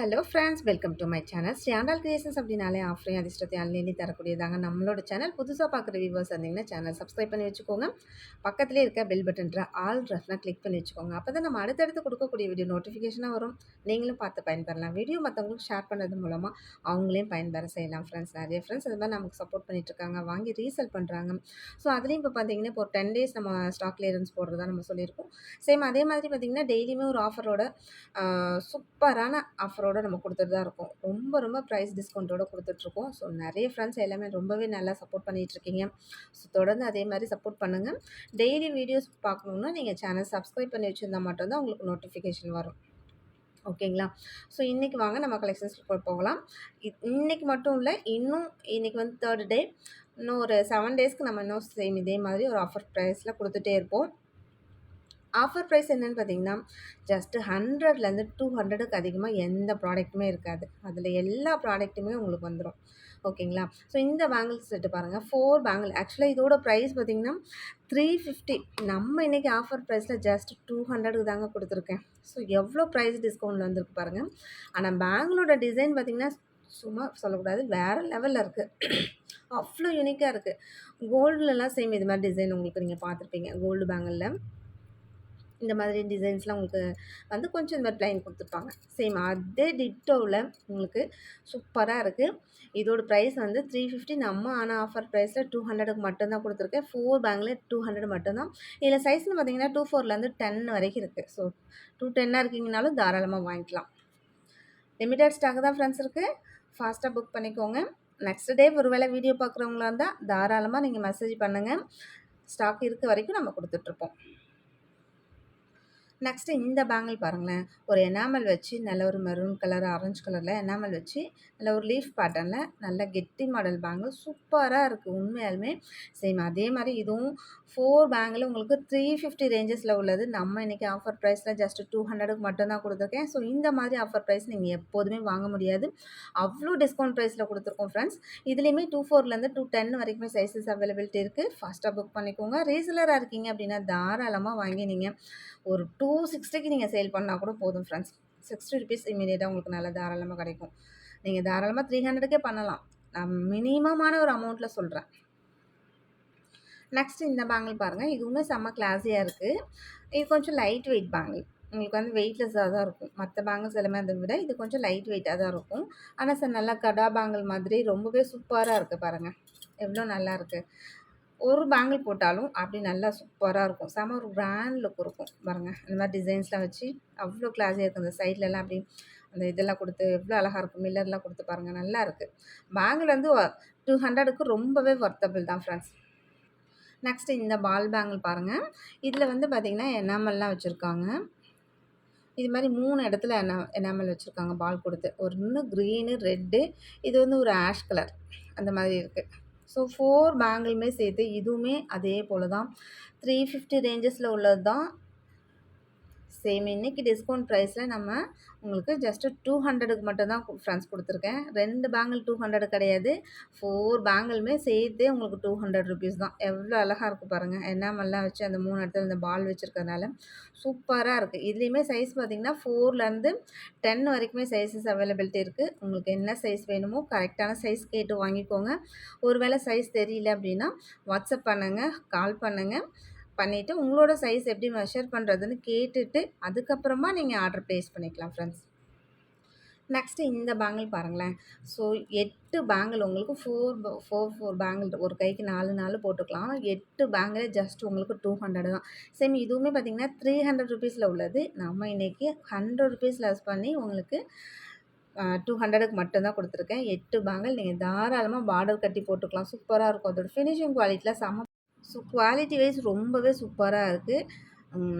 Hello friends welcome to my channel ஸ்டாண்டல் creations அப்படின்னாலே ஆஃப்ரையும் அதிர்ஷ்டத்தை அள்ளி தரக்கூடியதாங்க நம்மளோட சேனல் புதுசாக பார்க்குற வியூவர்ஸ் இருந்தீங்கன்னா சேனல் சப்ஸ்கிரைப் பண்ணி வச்சுக்கோங்க. பக்கத்துலேயே இருக்க பெல் பட்டன்ற ஆல் ரஃப்னா கிளிக் பண்ணி வச்சுக்கோங்க. அப்போ தான் நம்ம அடுத்தடுத்து கொடுக்கக்கூடிய வீடியோ நோட்டிஃபிகேஷனாக வரும். நீங்களும் பார்த்து பயன்பெறலாம். வீடியோ மற்றவங்களுக்கு ஷேர் பண்ணுறது மூலமாக அவங்களையும் பயன்பெற செய்யலாம் ஃப்ரெண்ட்ஸ் நிறைய ஃப்ரெண்ட்ஸ் அது மாதிரி நமக்கு சப்போர்ட் பண்ணிட்டு இருக்காங்க. வாங்கி ரீசெல் பண்ணுறாங்க ஸோ அதுலேயும் இப்போ பார்த்தீங்கன்னா இப்போ ஒரு டென் டேஸ் நம்ம ஸ்டாக் கிளியரன்ஸ் போடுறதா நம்ம சொல்லியிருக்கோம். சேம் அதே மாதிரி பார்த்தீங்கன்னா டெய்லியுமே ஒரு ஆஃபரோட சூப்பரான ஆஃபரோட நம்ம கொடுத்துட்டு தான் இருக்கோம். ரொம்ப ரொம்ப ப்ரைஸ் டிஸ்கவுண்ட்டோடு கொடுத்துட்ருக்கோம் ஸோ நிறைய ஃப்ரெண்ட்ஸ் எல்லாமே ரொம்பவே நல்லா சப்போர்ட் பண்ணிகிட்ருக்கீங்க ஸோ தொடர்ந்து அதே மாதிரி சப்போர்ட் பண்ணுங்கள் டெய்லி வீடியோஸ் பார்க்கணுன்னா நீங்கள் சேனல் சப்ஸ்கிரைப் பண்ணி வச்சுருந்தா மட்டும்தான் உங்களுக்கு நோட்டிஃபிகேஷன் வரும். ஓகேங்களா? ஸோ இன்றைக்கி வாங்க நம்ம கலெக்ஷன்ஸ் போகலாம். இன்றைக்கி மட்டும் இல்லை இன்னும் இன்றைக்கி வந்து தேர்ட் டே இன்னும் ஒரு செவன் டேஸ்க்கு நம்ம இன்னும் சேம் இதே மாதிரி ஒரு ஆஃபர் ப்ரைஸில் கொடுத்துட்டே இருப்போம். ஆஃபர் ப்ரைஸ் என்னென்னு பார்த்தீங்கன்னா ஜஸ்ட்டு ஹண்ட்ரட்லேருந்து டூ ஹண்ட்ரடுக்கு அதிகமாக எந்த ப்ராடக்ட்டுமே இருக்காது. அதில் எல்லா ப்ராடக்ட்டுமே உங்களுக்கு வந்துடும் ஓகேங்களா? ஸோ இந்த பேங்கிள்ஸ் செட்டு பாருங்கள் ஃபோர் பேங்கிள் ஆக்சுவலாக இதோட ப்ரைஸ் பார்த்திங்கன்னா த்ரீ ஃபிஃப்டி நம்ம இன்றைக்கி ஆஃபர் ப்ரைஸில் ஜஸ்ட் டூ ஹண்ட்ரடுக்கு தாங்க கொடுத்துருக்கேன். ஸோ எவ்வளோ ப்ரைஸ் டிஸ்கவுண்ட் வந்திருக்கு பாருங்கள் ஆனால் பேங்கிளோட டிசைன் பார்த்திங்கன்னா சும்மா சொல்லக்கூடாது. வேறு லெவலில் இருக்குது அவ்வளோ யூனிக்காக இருக்குது கோல்டுலலாம் சேம் இது மாதிரி டிசைன் உங்களுக்கு நீங்கள் பார்த்துருப்பீங்க. கோல்டு பேங்கிளில் இந்த மாதிரி டிசைன்ஸ்லாம் உங்களுக்கு வந்து கொஞ்சம் இந்த மாதிரி ப்ளைன் கொடுத்துருப்பாங்க. சேம் அதே டிட்டோவில் உங்களுக்கு சூப்பராக இருக்குது இதோட ப்ரைஸ் வந்து த்ரீ ஃபிஃப்டி நம்ம ஆனால் ஆஃபர் ப்ரைஸில் டூ ஹண்ட்ரடுக்கு மட்டும்தான் கொடுத்துருக்கேன். ஃபோர் பேங்கில் டூ ஹண்ட்ரட் மட்டும்தான். இதில் சைஸ்னு பார்த்தீங்கன்னா டூ ஃபோர்லேருந்து டென் வரைக்கும் இருக்குது ஸோ டூ டென்னாக இருக்கீங்கனாலும் தாராளமாக வாங்கிக்கலாம். லிமிட்டட் ஸ்டாக் தான் ஃப்ரெண்ட்ஸ் இருக்குது ஃபாஸ்ட்டாக புக் பண்ணிக்கோங்க. நெக்ஸ்ட் டே ஒரு வேளை வீடியோ பார்க்குறவங்களா இருந்தால் தாராளமாக நீங்கள் மெசேஜ் பண்ணுங்கள் ஸ்டாக் இருக்க வரைக்கும் நம்ம கொடுத்துட்ருப்போம் நெக்ஸ்ட்டு இந்த பேங்கிள் பாருங்களேன். ஒரு எனாமல் வச்சு நல்ல ஒரு மெரூன் கலர் ஆரஞ்சு கலரில் எனாமல் வச்சு நல்ல ஒரு லீஃப் பேட்டர்னில் நல்ல கெட்டி மாடல் பேங்கிள் சூப்பராக இருக்குது உண்மையாலுமே சேம் அதே மாதிரி இதுவும் ஃபோர் பேங்கில் உங்களுக்கு த்ரீ ஃபிஃப்டி ரேஞ்சஸில் உள்ளது. நம்ம இன்றைக்கி ஆஃபர் ப்ரைஸில் ஜஸ்ட்டு டூ ஹண்ட்ரடுக்கு மட்டும்தான் கொடுத்துருக்கேன். ஸோ இந்த மாதிரி ஆஃபர் ப்ரைஸ் நீங்கள் எப்போதுமே வாங்க முடியாது. அவ்வளோ டிஸ்கவுண்ட் ப்ரைஸில் கொடுத்துருக்கோம் ஃப்ரெண்ட்ஸ் இதுலேயுமே டூ ஃபோர்லேருந்து டூ டென் வரைக்குமே சைஸஸ் அவைலபிலிட்டி இருக்குது ஃபாஸ்ட்டாக புக் பண்ணிக்கோங்க. ரீசலராக இருக்கீங்க அப்படின்னா தாராளமாக வாங்கி நீங்கள் ஒரு டூ சிக்ஸ்டிக்கு நீங்கள் சேல் பண்ணால் கூட போதும் ஃப்ரெண்ட்ஸ் சிக்ஸ்டி ருபீஸ் இமீடியட்டாக உங்களுக்கு நல்லா தாராளமாக கிடைக்கும். நீங்கள் தாராளமாக த்ரீ ஹண்ட்ரடுக்கே பண்ணலாம். நான் மினிமமான ஒரு அமௌண்ட்டில் சொல்கிறேன் நெக்ஸ்ட் இந்த பேங்கிள் பாருங்கள் இதுவுமே செம்ம கிளாஸியாக இருக்குது இது கொஞ்சம் லைட் வெயிட் பேங்கிள் உங்களுக்கு வந்து வெயிட்லெஸ்ஸாக தான் இருக்கும். மற்ற பேங்கிள்ஸ் எல்லாமே அதை விட இது கொஞ்சம் லைட் வெயிட்டாக தான் இருக்கும். ஆனால் சார் நல்லா கடா பேங்கிள் மாதிரி ரொம்பவே சூப்பராக இருக்குது பாருங்கள் எவ்வளோ நல்லா இருக்குது ஒரு பேங்கிள் போட்டாலும் அப்படி நல்லா சூப்பராக இருக்கும். செம ஒரு கிராண்ட் லுக் இருக்கும் பாருங்கள் இந்த மாதிரி டிசைன்ஸ்லாம் வச்சு அவ்வளோ கிளாஸியாக இருக்கும் இந்த சைட்லலாம் அப்படி அந்த இதெல்லாம் கொடுத்து எவ்வளோ அழகாக இருக்கும். மில்லர்லாம் கொடுத்து பாருங்கள் நல்லா இருக்குது பேங்கிள் வந்து டூ ஹண்ட்ரடுக்கு ரொம்பவே ஒர்த்தபிள் தான் ஃப்ரெண்ட்ஸ் நெக்ஸ்ட்டு இந்த பால் பேங்கிள் பாருங்கள் இதில் வந்து பார்த்திங்கன்னா எனாமல்லாம் வச்சுருக்காங்க. இது மாதிரி மூணு இடத்துல எனா எனாமல் வச்சுருக்காங்க பால் கொடுத்து. ஒரு இன்னும் க்ரீனு ரெட்டு இது வந்து ஒரு ஆஷ் கலர் அந்த மாதிரி இருக்குது ஸோ ஃபோர் பேங்கிளுமே சேர்த்து இதுவுமே அதே போல் தான் த்ரீ ஃபிஃப்டி ரேஞ்சஸில் உள்ளது தான் சேம் இன்றைக்கி டிஸ்கவுண்ட் ப்ரைஸில் நம்ம உங்களுக்கு ஜஸ்ட்டு டூ ஹண்ட்ரடுக்கு மட்டும்தான் ஃப்ரெண்ட்ஸ் கொடுத்துருக்கேன். ரெண்டு பேங்கிள் டூ ஹண்ட்ரடு கிடையாது. ஃபோர் பேங்கிளுமே சேர்த்தே உங்களுக்கு டூ ஹண்ட்ரட் ருபீஸ் தான். எவ்வளோ அழகாக இருக்குது பாருங்கள் என்ன மல்லாம் வச்சு அந்த மூணு இடத்துல இந்த பால் வச்சுருக்கறனால சூப்பராக இருக்குது இதுலேயுமே சைஸ் பார்த்திங்கன்னா ஃபோர்லேருந்து டென் வரைக்குமே சைஸஸ் அவைலபிலிட்டி இருக்குது உங்களுக்கு என்ன சைஸ் வேணுமோ கரெக்டான சைஸ் கேட்டு வாங்கிக்கோங்க. ஒருவேளை சைஸ் தெரியல அப்படின்னா வாட்ஸ்அப் பண்ணுங்கள் கால் பண்ணுங்கள் பண்ணிவிட்டு உங்களோட சைஸ் எப்படி மெஷர் பண்ணுறதுன்னு கேட்டுட்டு அதுக்கப்புறமா நீங்கள் ஆர்டர் ப்ளேஸ் பண்ணிக்கலாம் ஃப்ரெண்ட்ஸ் நெக்ஸ்ட்டு இந்த பேங்கிள் பாருங்களேன். ஸோ எட்டு பேங்கிள் உங்களுக்கு ஃபோர் ஃபோர் ஃபோர் பேங்கிள் ஒரு கைக்கு நாலு நாலு போட்டுக்கலாம். எட்டு பேங்கிள் ஜஸ்ட் உங்களுக்கு டூ ஹண்ட்ரட் தான். சேம் இதுவுமே பார்த்திங்கன்னா த்ரீ ஹண்ட்ரட் ருபீஸில் உள்ளது. நம்ம இன்றைக்கி ஹண்ட்ரட் ருபீஸ் லெஸ் பண்ணி உங்களுக்கு டூ ஹண்ட்ரடுக்கு மட்டும்தான் கொடுத்துருக்கேன். எட்டு பேங்கிள் நீங்கள் தாராளமாக பார்டர் கட்டி போட்டுக்கலாம். சூப்பராக இருக்கும். அதோட ஃபினிஷிங் குவாலிட்டியில் செம ஸோ குவாலிட்டி வைஸ் ரொம்பவே சூப்பராக இருக்குது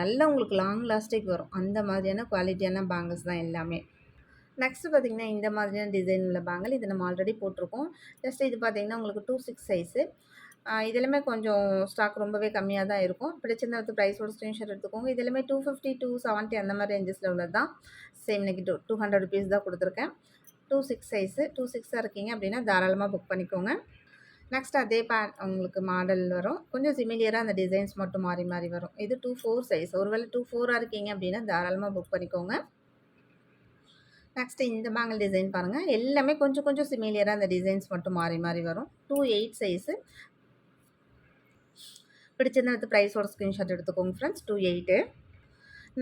நல்லா உங்களுக்கு லாங் லாஸ்டிக் வரும். அந்த மாதிரியான குவாலிட்டியான பேங்கிள்ஸ் தான் எல்லாமே. நெக்ஸ்ட்டு பார்த்திங்கன்னா இந்த மாதிரியான டிசைன் உள்ள பேங்கிள் இது நம்ம ஆல்ரெடி போட்டிருக்கோம். ஜஸ்ட் இது பார்த்திங்கன்னா உங்களுக்கு டூ சிக்ஸ் சைஸு இதெல்லாமே கொஞ்சம் ஸ்டாக் ரொம்பவே கம்மியாக தான் இருக்கும். பிடிச்சிருந்த வந்து ப்ரைஸோட ஸ்க்ரீன்ஷாட் எடுத்துக்கோங்க. இதெல்லாமே டூ ஃபிஃப்டி டூ செவன்ட்டி அந்த மாதிரி ரேஞ்சஸில் உள்ளது தான். சேம் இன்றைக்கி டூ டூ ஹண்ட்ரட் ருபீஸ் தான் கொடுத்துருக்கேன். டூ சிக்ஸ் சைஸு டூ சிக்ஸாக இருக்கீங்க அப்படின்னா தாராளமாக புக் பண்ணிக்கோங்க. நெக்ஸ்ட் அதே பே உங்களுக்கு மாடல் வரும். கொஞ்சம் சிமிலியராக அந்த டிசைன்ஸ் மட்டும் மாறி மாறி வரும். இது டூ ஃபோர் சைஸ் ஒருவேளை டூ ஃபோராக இருக்கீங்க அப்படின்னா தாராளமாக புக் பண்ணிக்கோங்க. நெக்ஸ்ட்டு இந்த பேங்கிள் டிசைன் பாருங்கள் எல்லாமே கொஞ்சம் கொஞ்சம் சிமிலியராக அந்த டிசைன்ஸ் மட்டும் மாறி மாறி வரும். டூ எயிட் சைஸு பிடிச்சிருந்தா எடுத்து ப்ரைஸோட ஸ்க்ரீன்ஷாட் எடுத்துக்கோங்க ஃப்ரெண்ட்ஸ் டூ எயிட்டு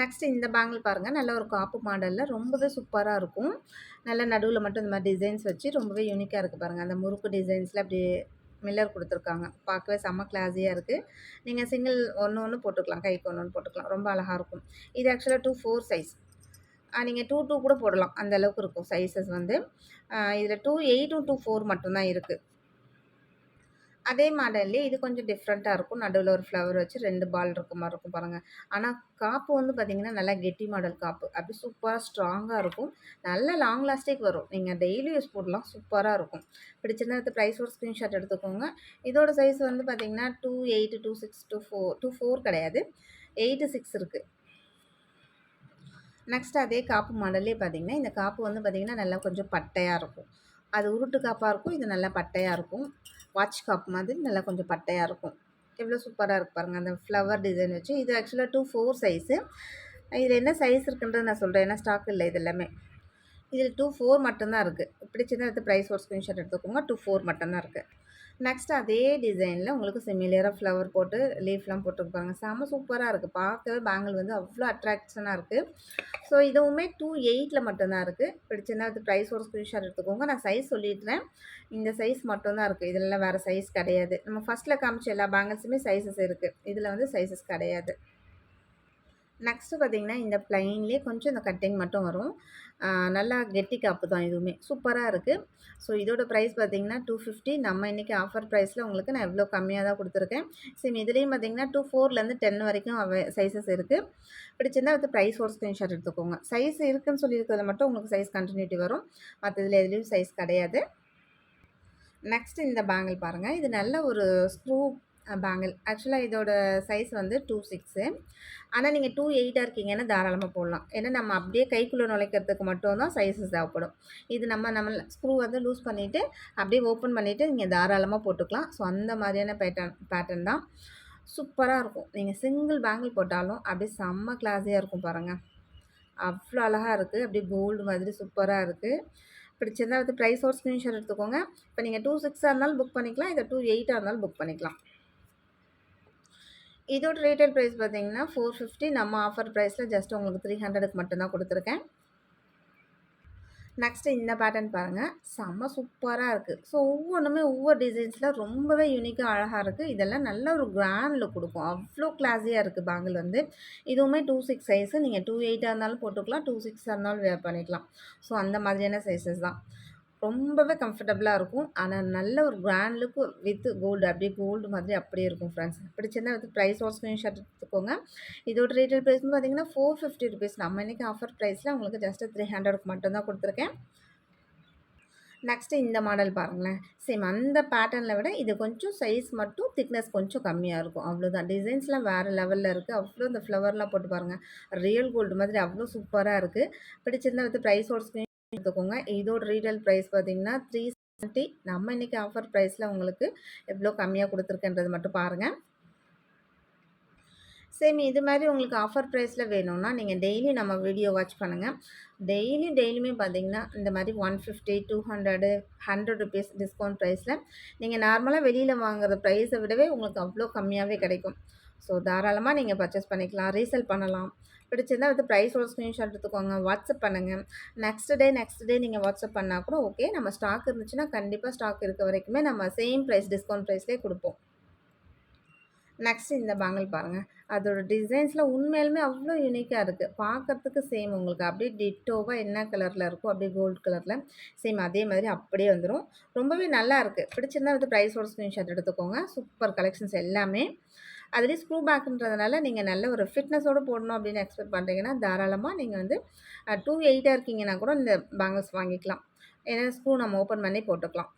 நெக்ஸ்ட்டு இந்த பேங்கிள் பாருங்கள் நல்ல ஒரு காப்பு மாடலில் ரொம்பவே சூப்பராக இருக்கும். நல்ல நடுவில் மட்டும் இந்த மாதிரி டிசைன்ஸ் வச்சு ரொம்பவே யூனிக்காக இருக்குது பாருங்கள் அந்த முறுக்கு டிசைன்ஸில் அப்படி மில்லர் கொடுத்துருக்காங்க. பார்க்கவே செம்ம கிளாஸியாக இருக்குது நீங்கள் சிங்கிள் ஒன்று ஒன்று போட்டுக்கலாம். கைக்கு ஒன்று ஒன்று போட்டுக்கலாம். ரொம்ப அழகாக இருக்கும். இது ஆக்சுவலாக டூ ஃபோர் சைஸ் நீங்கள் டூ டூ கூட போடலாம். அந்த அளவுக்கு இருக்கும் சைஸஸ் வந்து. இதில் டூ எயிட்டும் டூ ஃபோர் மட்டும்தான் இருக்குது அதே மாடல்லே இது கொஞ்சம் டிஃப்ரெண்ட்டாக இருக்கும். நடுவில் ஒரு ஃப்ளவர் வச்சு ரெண்டு பால் இருக்க மாதிரி இருக்கும் பாருங்கள் ஆனால் காப்பு வந்து பார்த்திங்கன்னா நல்லா கெட்டி மாடல் காப்பு. அப்படி சூப்பராக ஸ்ட்ராங்காக இருக்கும். நல்ல லாங் லாஸ்டிக் வரும். நீங்கள் டெய்லி யூஸ் போடலாம். சூப்பராக இருக்கும். பிடிச்சிருந்தா எடுத்து ப்ரைஸ் ஒரு ஸ்க்ரீன்ஷாட் எடுத்துக்கோங்க. இதோட சைஸ் வந்து பார்த்திங்கன்னா two eight two six two four two four கிடையாது. எயிட்டு சிக்ஸ் இருக்குது நெக்ஸ்ட் அதே காப்பு மாடல்லே பார்த்திங்கன்னா இந்த காப்பு வந்து பார்த்திங்கன்னா நல்லா கொஞ்சம் பட்டையாக இருக்கும். அது உருட்டு காப்பாக இருக்கும். இது நல்லா பட்டையாக இருக்கும். வாட்ச் காப் மாதிரி நல்லா கொஞ்சம் பட்டையாக இருக்கும். எவ்வளோ சூப்பராக இருக்குது பாருங்கள் அந்த ஃப்ளவர் டிசைன் வச்சு. இது ஆக்சுவலாக டூ ஃபோர் சைஸு இதில் என்ன சைஸ் இருக்குன்றது நான் சொல்கிறேன் ஏன்னா ஸ்டாக் இல்லை இது எல்லாமே. இதில் டூ ஃபோர் மட்டும்தான் இருக்குது பிடிச்சதான் எடுத்து ப்ரைஸ் ஒரு ஸ்க்ரீன்ஷாட் எடுத்துக்கோங்க. டூ ஃபோர் மட்டும்தான் இருக்குது நெக்ஸ்ட் அதே டிசைனில் உங்களுக்கு சிமிலியராக ஃப்ளவர் போட்டு லீஃப்லாம் போட்டுருப்பாங்க. செம்ம சூப்பராக இருக்குது பார்க்கவே பேங்கிள் வந்து அவ்வளோ அட்ராக்ஷனாக இருக்குது ஸோ இதுவுமே டூ எயிட்டில் மட்டும்தான் இருக்குது பிடிச்சிருந்தா அது ப்ரைஸ் ஒரு ஸ்க்ரீன்ஷாட் எடுத்துக்கோங்க. நான் சைஸ் சொல்லிடுறேன். இந்த சைஸ் மட்டும்தான் இருக்குது இதெல்லாம் வேறு சைஸ் கிடையாது. நம்ம ஃபஸ்ட்டில் காமிச்ச எல்லா பேங்கிள்ஸுமே சைஸஸ் இருக்குது இதில் வந்து சைஸஸ் கிடையாது. நெக்ஸ்ட்டு பார்த்திங்கன்னா இந்த ப்ளைன்லேயே கொஞ்சம் இந்த கட்டிங் மட்டும் வரும். நல்லா கெட்டி காப்பு தான் இதுவுமே சூப்பராக இருக்குது ஸோ இதோட ப்ரைஸ் பார்த்திங்கன்னா டூ ஃபிஃப்டி நம்ம இன்றைக்கி ஆஃபர் ப்ரைஸில் உங்களுக்கு நான் எவ்வளோ கம்மியாக தான் கொடுத்துருக்கேன். சேம் இதுலேயும் பார்த்திங்கன்னா டூ ஃபோர்லேருந்து டென் வரைக்கும் அவ சைஸஸ் இருக்குது பிடிச்சிருந்தா அது ப்ரைஸ் ஒரு ஸ்க்ரீன்ஷாட் எடுத்துக்கோங்க. சைஸ் இருக்குதுன்னு சொல்லியிருக்கிறது மட்டும் உங்களுக்கு சைஸ் கண்டினியூட்டி வரும். மற்ற இதில் எதுலேயும் சைஸ் கிடையாது. நெக்ஸ்ட் இந்த பேங்கிள் பாருங்கள் இது நல்ல ஒரு ஸ்க்ரூ பேங்கிள். ஆக்சுவலாக இதோட சைஸ் வந்து டூ சிக்ஸு. ஆனால் நீங்கள் டூ எயிட்டாக இருக்கீங்கன்னா தாராளமாக போடலாம். ஏன்னா நம்ம அப்படியே கைக்குள்ளே நுழைக்கிறதுக்கு மட்டும்தான் சைஸஸ் தேவைப்படும். இது நம்ம நம்ம ஸ்க்ரூ வந்து லூஸ் பண்ணிவிட்டு அப்படியே ஓப்பன் பண்ணிவிட்டு நீங்கள் தாராளமாக போட்டுக்கலாம். ஸோ அந்த மாதிரியான பேட்டர்ன் பேட்டர்ன் தான். சூப்பராக இருக்கும். நீங்கள் சிங்கிள் பேங்கிள் போட்டாலும் அப்படியே செம்ம கிளாஸியாக இருக்கும் பாருங்கள் அவ்வளோ அழகாக இருக்குது அப்படியே கோல்டு மாதிரி சூப்பராக இருக்குது பிடிச்சிருந்தா வந்து ப்ரைஸ் ஒரு ஸ்க்ரீன்ஷாட் எடுத்துக்கோங்க. இப்போ நீங்கள் டூ சிக்ஸாக இருந்தாலும் புக் பண்ணிக்கலாம். இதை டூ எயிட்டாக இருந்தாலும் புக் பண்ணிக்கலாம். இதோட ரீட்டைல் ப்ரைஸ் பார்த்தீங்கன்னா ஃபோர் ஃபிஃப்டி நம்ம ஆஃபர் ப்ரைஸில் ஜஸ்ட் உங்களுக்கு த்ரீ ஹண்ட்ரடுக்கு மட்டும்தான் கொடுத்துருக்கேன். நெக்ஸ்ட்டு இந்த பேட்டர்ன் பாருங்கள் செம்ம சூப்பராக இருக்குது ஸோ ஒவ்வொன்றுமே ஒவ்வொரு டிசைன்ஸில் ரொம்பவே யூனிக்காக அழகாக இருக்குது இதெல்லாம் நல்ல ஒரு கிராண்ட் லுக் கொடுக்கும். அவ்வளோ கிளாஸியாக இருக்குது பேங்கிள் வந்து. இதுவுமே டூ சிக்ஸ் சைஸு நீங்கள் டூ எயிட்டாக இருந்தாலும் போட்டுக்கலாம். டூ சிக்ஸாக இருந்தாலும் வேர் பண்ணிக்கலாம். ஸோ அந்த மாதிரியான சைஸஸ் தான். ரொம்பவே கம்ஃபர்டபுளாக இருக்கும். ஆனால் நல்ல ஒரு கிராண்ட் லுக்கு வித் கோல்டு அப்படியே கோல்டு மாதிரி அப்படியே இருக்கும் ஃப்ரெண்ட்ஸ் பிடிச்சிருந்தா வந்து ப்ரைஸ் ஒரு ஸ்க்ரீன்ஷாட் எடுத்துக்கோங்க. இதோட ரீட்டைல் ப்ரைஸ்னு பார்த்தீங்கன்னா ஃபோர் ஃபிஃப்டி ருபீஸ் நம்ம இன்றைக்கி ஆஃபர் ப்ரைஸில் உங்களுக்கு ஜஸ்ட்டு த்ரீ ஹண்ட்ரடுக்கு மட்டும்தான் கொடுத்துருக்கேன். நெக்ஸ்ட்டு இந்த மாடல் பாருங்களேன். சேம் அந்த பேட்டர்னில் விட இது கொஞ்சம் சைஸ் மட்டும் திக்னஸ் கொஞ்சம் கம்மியாக இருக்கும். அவ்வளோதான் டிசைன்ஸ்லாம் வேறு லெவலில் இருக்குது அவ்வளோ இந்த ஃப்ளவர்லாம் போட்டு பாருங்கள் ரியல் கோல்டு மாதிரி அவ்வளோ சூப்பராக இருக்குது பிடிச்சிருந்தா வந்து ப்ரைஸ் ஸ்க்ரீன் எடுத்துக்கோங்க. இதோட ரீட்டைல் ப்ரைஸ் பார்த்தீங்கன்னா த்ரீ செவன்ட்டி நம்ம இன்றைக்கி ஆஃபர் ப்ரைஸில் உங்களுக்கு எவ்வளோ கம்மியாக கொடுத்துருக்கன்றது மட்டும் பாருங்கள் சேம் இது மாதிரி உங்களுக்கு ஆஃபர் ப்ரைஸில் வேணும்னா நீங்கள் டெய்லி நம்ம வீடியோ வாட்ச் பண்ணுங்கள் டெய்லி டெய்லியுமே பார்த்தீங்கன்னா இந்த மாதிரி one fifty two hundred hundred rupees discount ப்ரைஸில் நீங்கள் நார்மலாக வெளியில் வாங்குற ப்ரைஸை விடவே உங்களுக்கு அவ்வளோ கம்மியாகவே கிடைக்கும். ஸோ தாராளமாக நீங்கள் பர்ச்சேஸ் பண்ணிக்கலாம் ரீசேல் பண்ணலாம். பிடிச்சிருந்தால் வந்து ப்ரைஸோட ஸ்க்ரீன்ஷாட் எடுத்துக்கோங்க. வாட்ஸ்அப் பண்ணுங்கள் நெக்ஸ்ட் டே நெக்ஸ்ட் டே நீங்கள் வாட்ஸ்அப் பண்ணால் கூட ஓகே நம்ம ஸ்டாக் இருந்துச்சுன்னா கண்டிப்பாக ஸ்டாக் இருக்க வரைக்குமே நம்ம சேம் ப்ரைஸ் டிஸ்கவுண்ட் ப்ரைஸ்லேயே கொடுப்போம். நெக்ஸ்ட் இந்த பேங்கிள் பாருங்கள் அதோட டிசைன்ஸில் உண்மையிலுமே அவ்வளோ யூனிக்காக இருக்குது பார்க்குறதுக்கு சேம் உங்களுக்கு. அப்படியே டிட்டோவாக என்ன கலரில் இருக்கோ அப்படியே கோல்டு கலரில் சேம் அதே மாதிரி அப்படியே வந்துடும் ரொம்பவே நல்லா இருக்குது பிடிச்சிருந்தா வந்து ப்ரைஸோட ஸ்க்ரீன்ஷாட் எடுத்துக்கோங்க. சூப்பர் கலெக்ஷன்ஸ் எல்லாமே. அதுலேயும் ஸ்க்ரூ பேக்குன்றதுனால நீங்கள் நல்ல ஒரு ஃபிட்னஸோடு போடணும் அப்படின்னு எக்ஸ்பெக்ட் பண்ணுறீங்கன்னா தாராளமாக நீங்கள் வந்து டூ எயிட்டாக இருக்கீங்கன்னா கூட இந்த பேங்கிள்ஸ் வாங்கிக்கலாம். ஏன்னா ஸ்க்ரூ நம்ம ஓப்பன் பண்ணி போட்டுக்கலாம்.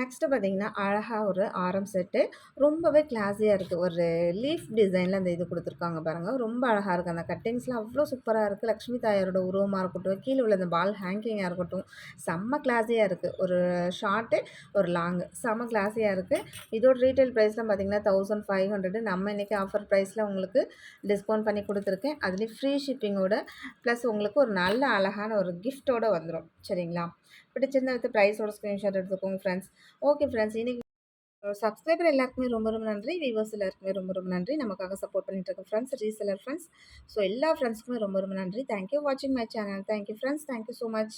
நெக்ஸ்ட்டு பார்த்தீங்கன்னா, அழகாக ஒரு ஆரம் செட்டு. ரொம்பவே கிளாஸியாக இருக்குது ஒரு லீஃப் டிசைனில் அந்த இது கொடுத்துருக்காங்க பாருங்கள் ரொம்ப அழகாக இருக்குது அந்த கட்டிங்ஸ்லாம் அவ்வளோ சூப்பராக இருக்குது லக்ஷ்மி தாயாரோட உருவமாக இருக்கட்டும், கீழே உள்ள அந்த பால் ஹேங்கிங்காக இருக்கட்டும், செம்ம கிளாஸியாக இருக்குது ஒரு ஷார்ட்டு, ஒரு லாங்கு. செம்ம கிளாஸியாக இருக்குது இதோட ரீட்டெயில் ப்ரைஸ்லாம் பார்த்தீங்கன்னா, 1500 நம்ம இன்றைக்கி ஆஃபர் ப்ரைஸில் உங்களுக்கு டிஸ்கவுண்ட் பண்ணி கொடுத்துருக்கேன். அதுலேயும் ஃப்ரீ ஷிப்பிங்கோட ப்ளஸ் உங்களுக்கு ஒரு நல்ல அழகான ஒரு கிஃப்ட்டோட வந்துடும் சரிங்களா? பிடிச்சிருந்தா வித் ப்ரைஸோட ஸ்க்ரீன்ஷாட் எடுத்துக்கோங்க ஃப்ரெண்ட்ஸ். Okay friends. இன்னைக்கு சப்ஸ்கிரைபர் எல்லாருக்குமே ரொம்ப ரொம்ப நன்றி. வியூவர்ஸ் எல்லாருக்குமே ரொம்ப ரொம்ப நன்றி. நமக்காக சப்போர்ட் பண்ணிட்டு இருக்க ஃப்ரெண்ட்ஸ், ரீசெல்லர் ஃப்ரெண்ட்ஸ். ஸோ எல்லா ஃப்ரெண்ட்ஸ்க்குமே ரொம்ப ரொம்ப நன்றி. தேங்க் யூ வாட்சிங் my channel. Thank you friends. Thank you so much.